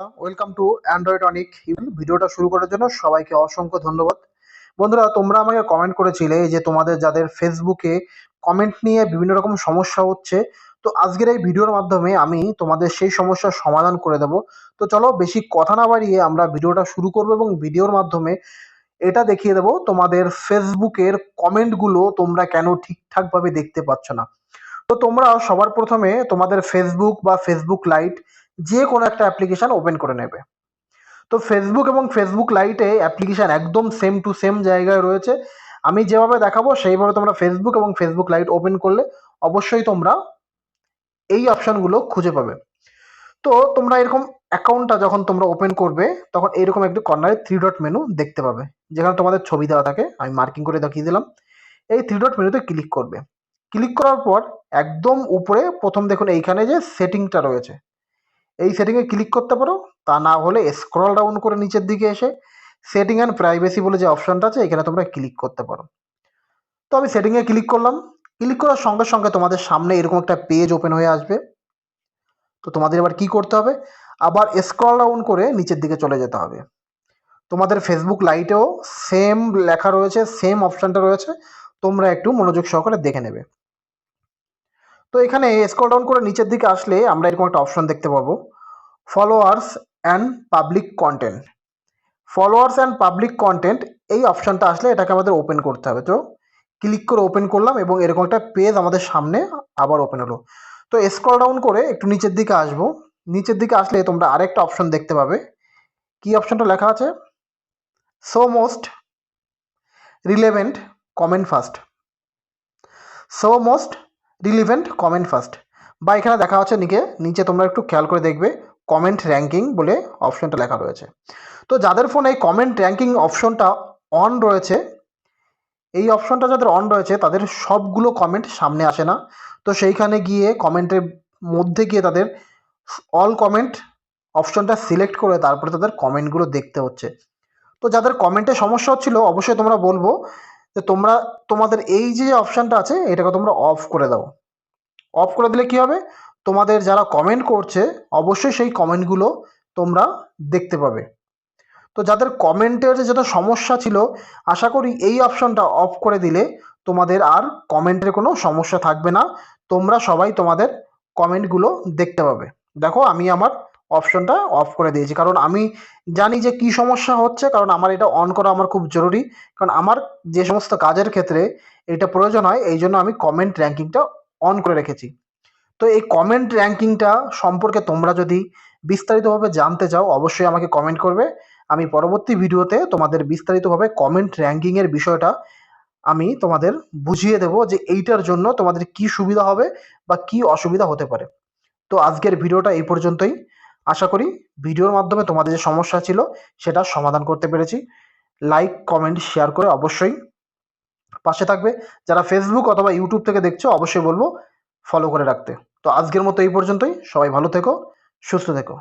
Welcome to Android অনিক ভিডিওটা শুরু করার জন্য সবাইকে অসংখ্য ধন্যবাদ। বন্ধুরা, তোমরা আমাকে কমেন্ট করেছিলে যে তোমাদের যাদের ফেসবুকে কমেন্ট নিয়ে বিভিন্ন রকম সমস্যা হচ্ছে, তো আজকের এই ভিডিওর মাধ্যমে আমি তোমাদের সেই সমস্যার সমাধান করে দেব। তো চলো বেশি কথা না বাড়িয়ে আমরা ভিডিওটা শুরু করব এবং ভিডিওর মাধ্যমে এটা দেখিয়ে দেবো তোমাদের ফেসবুকের কমেন্টগুলো তোমরা কেন ঠিকঠাকভাবে দেখতে পাচ্ছ না। তো তোমরা সবার প্রথমে তোমাদের ফেসবুক বা ফেসবুক লাইট যে কোনো একটা অ্যাপ্লিকেশান ওপেন করে নেবে। তো ফেসবুক এবং ফেসবুক লাইটে অ্যাপ্লিকেশান একদম সেম টু সেম জায়গায় রয়েছে। আমি যেভাবে দেখাবো সেইভাবে তোমরা ফেসবুক এবং ফেসবুক লাইট ওপেন করলে অবশ্যই তোমরা এই অপশানগুলো খুঁজে পাবে। তো তোমরা এরকম অ্যাকাউন্টটা যখন তোমরা ওপেন করবে, তখন এরকম একটু কর্নারে থ্রি ডট মেনু দেখতে পাবে। যেখানে তোমাদের ছবি দেওয়া থাকে, আমি মার্কিং করে দেখিয়ে দিলাম। এই থ্রি ডট মেনুতে ক্লিক করবে। ক্লিক করার পর একদম উপরে প্রথম দেখুন এইখানে যে সেটিংটা রয়েছে। এই সেটিংয়ে ক্লিক করতে পারো, তা না হলে স্ক্রল ডাউন করে নিচের দিকে এসে সেটিং অ্যান্ড প্রাইভেসি বলে যে অপশানটা আছে, এখানে তোমরা ক্লিক করতে পারো। তো আমি সেটিংয়ে ক্লিক করলাম। ক্লিক করার সঙ্গে সঙ্গে তোমাদের সামনে এরকম একটা পেজ ওপেন হয়ে আসবে। তো তোমাদের এবার কি করতে হবে? আবার স্ক্রল ডাউন করে নিচের দিকে চলে যেতে হবে। তোমাদের ফেসবুক লাইটেও সেম লেখা রয়েছে সেম অপশানটা রয়েছে। তোমরা একটু মনোযোগ সহকারে দেখে নেবে। তো এখানে স্ক্রল ডাউন করে নিচের দিকে আসলে আমরা এরকম একটা অপশন দেখতে পাবো। Followers and public content followers and public content এই অপশানটা আসলে এটাকে আমাদের ওপেন করতে হবে। তো ক্লিক করে ওপেন করলাম এবং এরকম একটা পেজ আমাদের সামনে আবার ওপেন হলো। তো স্ক্রল ডাউন করে একটু নিচের দিকে আসব। নিচের দিকে আসলে তোমরা আরেকটা অপশন দেখতে পাবে। কি অপশনটা লেখা আছে? So most relevant comment first so most relevant comment first বা এখানে দেখা হচ্ছে নিকে নিচে তোমরা একটু খেয়াল করে দেখবে কমেন্ট র্যাঙ্কিং বলে অপশনটা লেখা রয়েছে। তো যাদের ফোনে এই কমেন্ট র্যাঙ্কিং অপশনটা অন রয়েছে, এই অপশনটা যাদের অন রয়েছে, তাদের সবগুলো কমেন্ট সামনে আসে না। তো সেইখানে গিয়ে কমেন্টের মধ্যে গিয়ে তাদের অল কমেন্ট অপশনটা সিলেক্ট করে তারপরে তাদের কমেন্টগুলো দেখতে হচ্ছে। তো যাদের কমেন্টে সমস্যা হচ্ছিল, অবশ্যই তোমরা বলব যে তোমরা, তোমাদের এই যে অপশানটা আছে, এটাকে তোমরা অফ করে দাও। অফ করে দিলে কি হবে? তোমাদের যারা কমেন্ট করছে, অবশ্যই সেই কমেন্টগুলো তোমরা দেখতে পাবে। তো যাদের কমেন্টের যেটা সমস্যা ছিল, আশা করি এই অপশনটা অফ করে দিলে তোমাদের আর কমেন্টের কোনো সমস্যা থাকবে না। তোমরা সবাই তোমাদের কমেন্টগুলো দেখতে পাবে। দেখো, আমি আমার অপশনটা অফ করে দিয়েছি। কারণ আমি জানি যে কি সমস্যা হচ্ছে, কারণ আমার এটা অন করা আমার খুব জরুরি। কারণ আমার যে সমস্ত কাজের ক্ষেত্রে এটা প্রয়োজন হয়, এই জন্য আমি কমেন্ট র্যাঙ্কিংটা অন করে রেখেছি। তো এই কমেন্ট র্যাঙ্কিংটা সম্পর্কে তোমরা যদি বিস্তারিতভাবে জানতে চাও, অবশ্যই আমাকে কমেন্ট করবে। আমি পরবর্তী ভিডিওতে তোমাদের বিস্তারিতভাবে কমেন্ট র্যাঙ্কিংয়ের বিষয়টা আমি তোমাদের বুঝিয়ে দেব যে এইটার জন্য তোমাদের কি সুবিধা হবে বা কি অসুবিধা হতে পারে। তো আজকের ভিডিওটা এই পর্যন্তই। আশা করি ভিডিওর মাধ্যমে তোমাদের যে সমস্যা ছিল সেটা সমাধান করতে পেরেছি। লাইক কমেন্ট শেয়ার করে অবশ্যই পাশে থাকবে। যারা ফেসবুক অথবা ইউটিউব থেকে দেখছ, অবশ্যই বলব ফলো করে রাখতে। তো আজকের মতো এই পর্যন্তই। সবাই ভালো থেকো, সুস্থ থেকো।